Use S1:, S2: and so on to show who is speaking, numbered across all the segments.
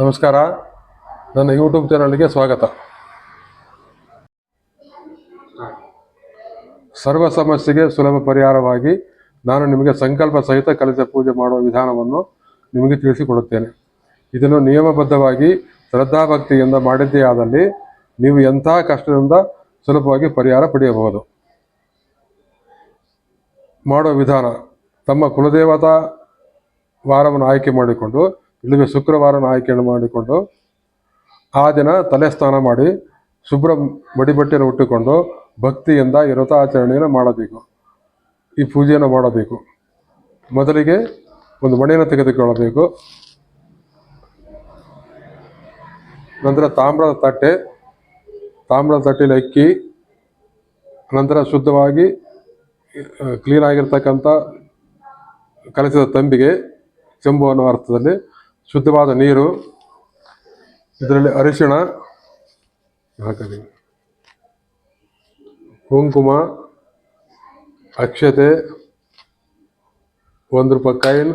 S1: ನಮಸ್ಕಾರ. ನನ್ನ ಯೂಟ್ಯೂಬ್ ಚಾನಲ್ಗೆ ಸ್ವಾಗತ. ಸರ್ವ ಸಮಸ್ಯೆಗೆ ಸುಲಭ ಪರಿಹಾರವಾಗಿ ನಾನು ನಿಮಗೆ ಸಂಕಲ್ಪ ಸಹಿತ ಕಲಿತ ಪೂಜೆ ಮಾಡುವ ವಿಧಾನವನ್ನು ನಿಮಗೆ ತಿಳಿಸಿಕೊಡುತ್ತೇನೆ. ಇದನ್ನು ನಿಯಮಬದ್ಧವಾಗಿ ಶ್ರದ್ಧಾಭಕ್ತಿಯಿಂದ ಮಾಡಿದ್ದೇ ಆದಲ್ಲಿ ನೀವು ಎಂಥ ಕಷ್ಟದಿಂದ ಸುಲಭವಾಗಿ ಪರಿಹಾರ ಪಡೆಯಬಹುದು. ಮಾಡುವ ವಿಧಾನ, ತಮ್ಮ ಕುಲದೇವತಾ ವಾರವನ್ನು ಆಯ್ಕೆ ಮಾಡಿಕೊಂಡು ಇಲ್ಲವೇ ಶುಕ್ರವಾರನ ಆಯ್ಕೆ ಮಾಡಿಕೊಂಡು ಆ ದಿನ ತಲೆ ಸ್ನಾನ ಮಾಡಿ ಶುಭ್ರ ಮಡಿಬಟ್ಟೆಯನ್ನು ಉಟ್ಟುಕೊಂಡು ಭಕ್ತಿಯಿಂದ ಈ ವ್ರತಾಚರಣೆಯನ್ನು ಮಾಡಬೇಕು. ಈ ಪೂಜೆಯನ್ನು ಮಾಡಬೇಕು. ಮೊದಲಿಗೆ ಒಂದು ಮಣೆಯನ್ನು ತೆಗೆದುಕೊಳ್ಳಬೇಕು. ನಂತರ ತಾಮ್ರದ ತಟ್ಟೆ, ತಾಮ್ರದ ತಟ್ಟೆಯಲ್ಲಿ ಅಕ್ಕಿ, ನಂತರ ಶುದ್ಧವಾಗಿ ಕ್ಲೀನಾಗಿರ್ತಕ್ಕಂಥ ಕಲಸಿದ ತಂಬಿಗೆ ಚೆಂಬು ಅನ್ನೋ ಅರ್ಥದಲ್ಲಿ ಶುದ್ಧವಾದ ನೀರು, ಇದರಲ್ಲಿ ಅರಿಶಿಣ ಹಾಕಬೇಕು ಕುಂಕುಮ, ಅಕ್ಷತೆ, ಒಂದು ರೂಪಾಯಿ ಕಾಯಿನ್,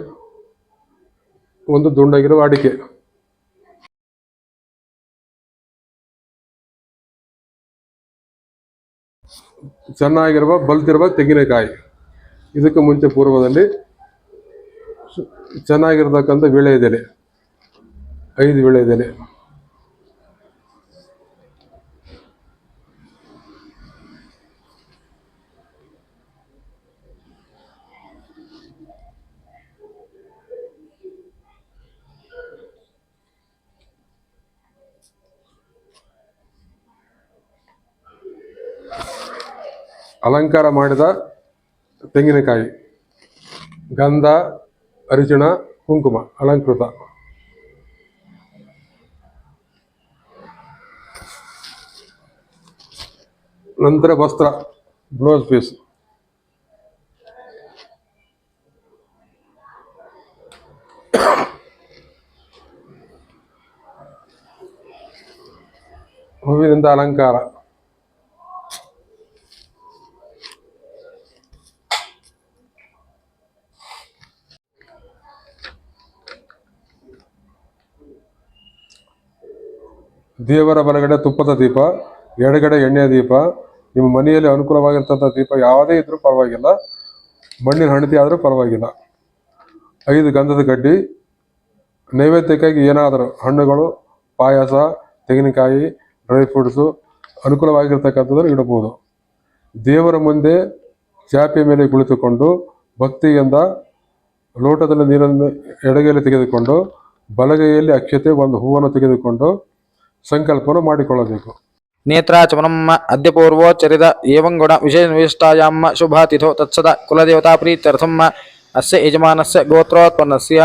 S1: ಒಂದು ದುಂಡಾಗಿರುವ ಅಡಿಕೆ. ಚೆನ್ನಾಗಿರುವ, ಬಲ್ತಿರುವ ತೆಂಗಿನಕಾಯಿ. ಇದಕ್ಕೆ ಮುಂಚೆ ಪೂರ್ವದಲ್ಲಿ ಸು- ವೇಳೆ ವೀಳ್ಯದೆಲೆ ಐದು ವೀಳ್ಯದೆಲೆ ಅಲಂಕಾರ ಮಾಡಿದ ತೆಂಗಿನಕಾಯಿ ಗಂಧ ಅರಿಶಿಣ ಕುಂಕುಮ ಅಲಂಕೃತ. ನಂತರ ವಸ್ತ್ರ ಬ್ಲೌಸ್ ಪೀಸ್ ಹೂವಿನಿಂದ ಅಲಂಕಾರ ದೇವರ ಬಲಗಡೆ ತುಪ್ಪದ ದೀಪ ಎಡಗಡೆ ಎಣ್ಣೆಯ ದೀಪ ನಿಮ್ಮ ಮನೆಯಲ್ಲಿ ಅನುಕೂಲವಾಗಿರ್ತಂಥ ದೀಪ ಯಾವುದೇ ಇದ್ರೂ ಪರವಾಗಿಲ್ಲ. ಮಣ್ಣಿನ ಹಣತಿ ಆದರೂ ಪರವಾಗಿಲ್ಲ. ಐದು ಗಂಧದ ಕಡ್ಡಿ ನೈವೇದ್ಯಕ್ಕಾಗಿ ಏನಾದರೂ ಹಣ್ಣುಗಳು, ಪಾಯಸ, ತೆಂಗಿನಕಾಯಿ, ಡ್ರೈ ಫ್ರೂಟ್ಸು ಅನುಕೂಲವಾಗಿರ್ತಕ್ಕಂಥದ್ದನ್ನು ಇಡಬಹುದು. ದೇವರ ಮುಂದೆ ಚಾಪೆ ಮೇಲೆ ಕುಳಿತುಕೊಂಡು ಭಕ್ತಿಯಿಂದ ಲೋಟದಲ್ಲಿ ನೀರನ್ನು ಎಡಗೈಯಲ್ಲಿ ತೆಗೆದುಕೊಂಡು ಬಲಗೈಯಲ್ಲಿ ಅಕ್ಷತೆ ಒಂದು ಹೂವನ್ನು ತೆಗೆದುಕೊಂಡು ಸಂಕಲ್ಪವನ್ನು ಮಾಡಿಕೊಳ್ಳಬೇಕು.
S2: नेत्राचमनम् अद्य पूर्वोच्चरित एवं गुण विशेषविशिष्टायां शुभातिथो तत्सदा कुलदेवताप्रीत्यर्थम् ಅಸ್ಯ ಯಜಮಾನಸ್ಯ ಗೋತ್ರೋತ್ಪನ್ನಸ್ಯ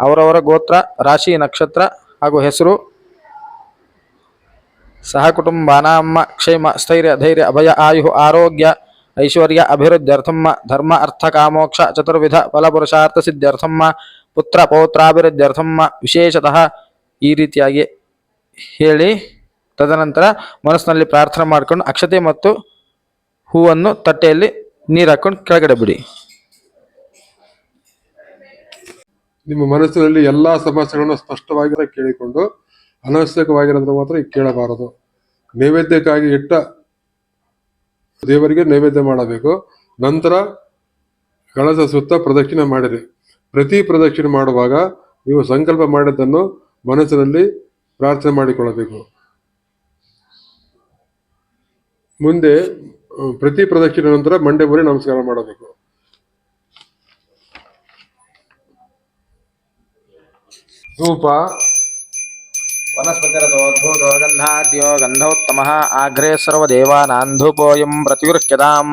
S2: ಅವರವರ ಗೋತ್ರ ರಾಶಿ ನಕ್ಷತ್ರ ಹಾಗೂ ಹೆಸರು ಸಹ ಕುಟುಂಬಾನಾಂ ಕ್ಷೇಮ ಸ್ಥೈರ್ಯ ಧೈರ್ಯ ಅಭಯ ಆಯು ಆರೋಗ್ಯ ಐಶ್ವರ್ಯ ಅಭಿವೃದ್ಧ್ಯರ್ಥಂ ಧರ್ಮ ಅರ್ಥ ಕಾಮೋಕ್ಷ ಚತುರ್ವಿಧ ಫಲಪುರುಷಾರ್ಥ ಸಿದ್ಧ್ಯರ್ಥಂ ಪುತ್ರ ಪೌತ್ರಾಭಿವೃದ್ಧ್ಯರ್ಥಂ ವಿಶೇಷತಃ ಈ ರೀತಿಯಾಗಿ ಹೇಳಿ ತದನಂತರ ಮನಸ್ಸಿನಲ್ಲಿ ಪ್ರಾರ್ಥನೆ ಮಾಡ್ಕೊಂಡು ಅಕ್ಷತೆ ಮತ್ತು ಹೂವನ್ನು ತಟ್ಟೆಯಲ್ಲಿ ನೀರು ಹಾಕೊಂಡು ಕೆಳಗಡೆ ಬಿಡಿ.
S1: ನಿಮ್ಮ ಮನಸ್ಸಿನಲ್ಲಿ ಎಲ್ಲಾ ಸಮಸ್ಯೆಗಳನ್ನು ಸ್ಪಷ್ಟವಾಗಿ ಕೇಳಿಕೊಂಡು ಅನವಶ್ಯಕವಾಗಿರೋದ್ರ ಮಾತ್ರ ಕೇಳಬಾರದು. ನೈವೇದ್ಯಕ್ಕಾಗಿ ಇಟ್ಟ ದೇವರಿಗೆ ನೈವೇದ್ಯ ಮಾಡಬೇಕು. ನಂತರ ಕಳಸ ಸುತ್ತ ಪ್ರದಕ್ಷಿಣೆ ಮಾಡಿರಿ. ಪ್ರತಿ ಪ್ರದಕ್ಷಿಣೆ ಮಾಡುವಾಗ ನೀವು ಸಂಕಲ್ಪ ಮಾಡಿದ್ದನ್ನು ಮನಸ್ಸಿನಲ್ಲಿ ಪ್ರಾರ್ಥನೆ ಮಾಡಿಕೊಳ್ಳಬೇಕು. ಮುಂದೆ ಅಹ್, ಪ್ರತಿ ಪ್ರದಕ್ಷಿಣೆ ನಂತರ ಮಂಡೆ ಬರಿ ನಮಸ್ಕಾರ ಮಾಡಬೇಕು ಧೂಪ
S2: ವನಸ್ಪತಿರಥೋದ್ಭೂತೋ ಗಂಧಾಢ್ಯೋ ಗಂಧೋತ್ತಮಃ ಆಗ್ರೇ ಸರ್ವದೇವಾನಾಂಧೂಪೋಯಂ ಪ್ರತಿಗೃಹ್ಯತಾಂ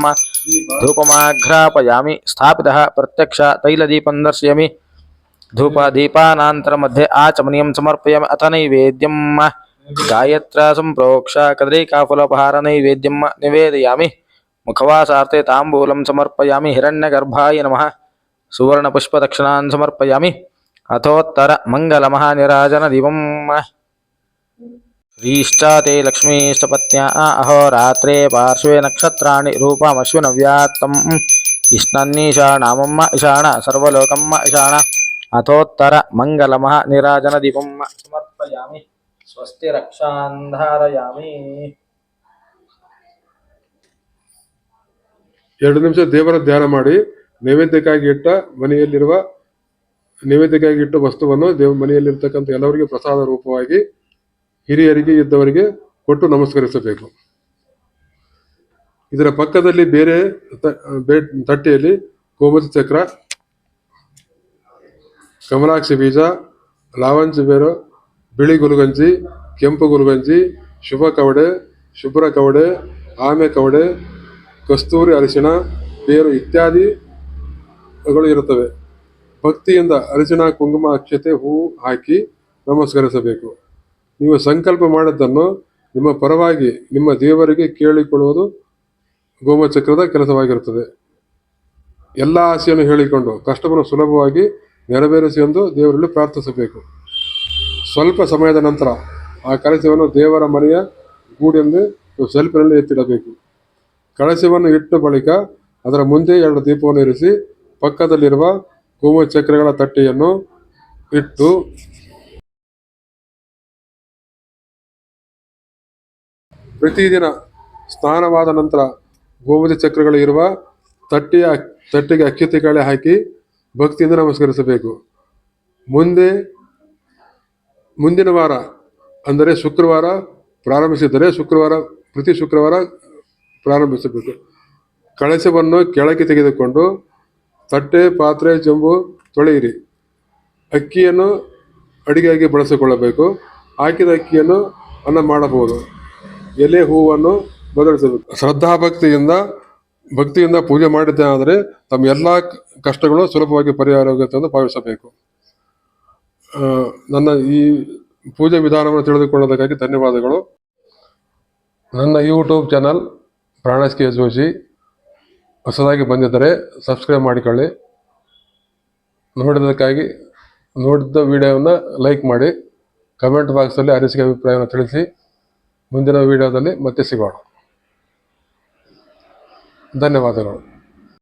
S2: ಧೂಪಮಾಘ್ರಾಪಯಾಮಿ ಸ್ಥಾಪಿತಃ ಪ್ರತ್ಯಕ್ಷ ತೈಲದೀಪಂ ದರ್ಶಯಾಮಿ ಧೂಪ ದೀಪಾನಾಂತರ ಮಧ್ಯೆ ಆಚಮನೀಯಂ ಸಮರ್ಪಯಾಮಿ ಅಥ गायत्रा सम्प्रोक्ष कदरीकाफुलपहार नैवेद्यं निवेदयामि। मुखवासार्थे ताम्बूलं समर्पयामि। हिरण्यगर्भाय नमः। सुवर्णपुष्पदक्षिणान् समर्पयामि। अथोत्तरमङ्गलमहानिराजनदिवम् श्रीश्च ते लक्ष्मीष्टपत्न्या अहोरात्रे पार्श्वे नक्षत्राणि रूपमश्विनव्यात्तम् इष्णन्नीषाणामम्म अथोत्तर सर्वलोकम्म इषाण। अथोत्तरमङ्गलमहानिराजनदिवं समर्पयामि। ಸ್ವಸ್ತಿ ರಕ್ಷಾಂಧಾರಯಾಮಿ
S1: ಎರಡು ನಿಮಿಷ ದೇವರ ಧ್ಯಾನ ಮಾಡಿ, ನೈವೇದ್ಯಕ್ಕಾಗಿ ಇಟ್ಟ ಮನೆಯಲ್ಲಿರುವ, ನೈವೇದ್ಯಕ್ಕಾಗಿ ಇಟ್ಟ ವಸ್ತುವನ್ನು ದೇವ ಮನೆಯಲ್ಲಿರ್ತಕ್ಕಂಥ ಎಲ್ಲವರಿಗೆ ಪ್ರಸಾದ ರೂಪವಾಗಿ ಹಿರಿಯರಿಗೆ, ಇದ್ದವರಿಗೆ ಕೊಟ್ಟು ನಮಸ್ಕರಿಸಬೇಕು. ಇದರ ಪಕ್ಕದಲ್ಲಿ ಬೇರೆ ತಟ್ಟೆಯಲ್ಲಿ ಗೋಮತಿ ಚಕ್ರ, ಕಮಲಾಕ್ಷಿ ಬೀಜ, ಲಾವಂಚ ಬೇರು ಬಿಳಿ ಗುರುಗಂಜಿ ಕೆಂಪು ಗುರುಗಂಜಿ ಶುಭ ಕವಡೆ, ಶುಭ್ರ ಕವಡೆ, ಆಮೆ ಕವಡೆ, ಕಸ್ತೂರಿ ಅರಿಶಿಣ ಬೇರು ಇತ್ಯಾದಿಗಳು ಇರುತ್ತವೆ. ಭಕ್ತಿಯಿಂದ ಅರಿಶಿಣ, ಕುಂಕುಮ, ಅಕ್ಷತೆ ಹೂವು ಹಾಕಿ ನಮಸ್ಕರಿಸಬೇಕು. ನೀವು ಸಂಕಲ್ಪ ಮಾಡಿದ್ದನ್ನು ನಿಮ್ಮ ಪರವಾಗಿ ನಿಮ್ಮ ದೇವರಿಗೆ ಕೇಳಿಕೊಳ್ಳುವುದು ಗೋಮಚಕ್ರದ ಕೆಲಸವಾಗಿರುತ್ತದೆ. ಎಲ್ಲ ಆಸೆಯನ್ನು ಹೇಳಿಕೊಂಡು ಕಷ್ಟವನ್ನು ಸುಲಭವಾಗಿ ನೆರವೇರಿಸಿ ಎಂದು ದೇವರಲ್ಲಿ ಪ್ರಾರ್ಥಿಸಬೇಕು. ಸ್ವಲ್ಪ ಸಮಯದ ನಂತರ ಆ ಕಳಸವನ್ನು ದೇವರ ಮನೆಯ ಗೂಡೆಂದು ಸೆಲ್ಫಿನಲ್ಲಿ ಎತ್ತಿಡಬೇಕು. ಕಳಶವನ್ನು ಇಟ್ಟ ಬಳಿಕ ಅದರ ಮುಂದೆ ಎರಡು ದೀಪವನ್ನು ಇರಿಸಿ ಪಕ್ಕದಲ್ಲಿರುವ ಗೋಮ ಚಕ್ರಗಳ ತಟ್ಟೆಯನ್ನು ಇಟ್ಟು ಪ್ರತಿದಿನ ಸ್ನಾನವಾದ ನಂತರ ಗೋಮತಿ ಚಕ್ರಗಳು ಇರುವ ತಟ್ಟೆಯ, ತಟ್ಟೆಗೆ ಅಕ್ಷತೆ ಕಾಳೆ ಹಾಕಿ ಭಕ್ತಿಯಿಂದ ನಮಸ್ಕರಿಸಬೇಕು. ಮುಂದೆ ಮುಂದಿನ ವಾರ ಅಂದರೆ ಶುಕ್ರವಾರ ಪ್ರಾರಂಭಿಸಿದರೆ ಶುಕ್ರವಾರ, ಪ್ರತಿ ಶುಕ್ರವಾರ ಪ್ರಾರಂಭಿಸಬೇಕು. ಕಳಸವನ್ನು ಕೆಳಗೆ ತೆಗೆದುಕೊಂಡು ತಟ್ಟೆ, ಪಾತ್ರೆ, ಜಂಬು ತೊಳೆಯಿರಿ. ಅಕ್ಕಿಯನ್ನು ಅಡಿಗೆಯಾಗಿ ಬಳಸಿಕೊಳ್ಳಬೇಕು. ಹಾಕಿದ ಅಕ್ಕಿಯನ್ನು ಅನ್ನ ಮಾಡಬಹುದು. ಎಲೆ ಹೂವನ್ನು ಬದಲಿಸಬೇಕು. ಶ್ರದ್ಧಾಭಕ್ತಿಯಿಂದ, ಭಕ್ತಿಯಿಂದ ಪೂಜೆ ಮಾಡಿದ್ದಾದರೆ ತಮ್ಮ ಎಲ್ಲ ಕಷ್ಟಗಳು ಸುಲಭವಾಗಿ ಪರಿಹಾರ ಆಗುತ್ತೆ ಎಂದು ಭಾವಿಸಬೇಕು ನನ್ನ ಈ ಪೂಜೆ ವಿಧಾನವನ್ನು ತಿಳಿದುಕೊಳ್ಳೋದಕ್ಕಾಗಿ ಧನ್ಯವಾದಗಳು. ನನ್ನ YouTube channel Pranesh K Joshi. ಹೊಸದಾಗಿ ಬಂದಿದ್ದರೆ ಸಬ್ಸ್ಕ್ರೈಬ್ ಮಾಡಿಕೊಳ್ಳಿ. ನೋಡಿದ್ದಕ್ಕಾಗಿ, ನೋಡಿದ್ದ ವಿಡಿಯೋವನ್ನು ಲೈಕ್ ಮಾಡಿ. ಕಮೆಂಟ್ ಬಾಕ್ಸಲ್ಲಿ ಅನಿಸಿಕೆ ಅಭಿಪ್ರಾಯವನ್ನು ತಿಳಿಸಿ. ಮುಂದಿನ ವಿಡಿಯೋದಲ್ಲಿ ಮತ್ತೆ ಸಿಗೋಣ. ಧನ್ಯವಾದಗಳು.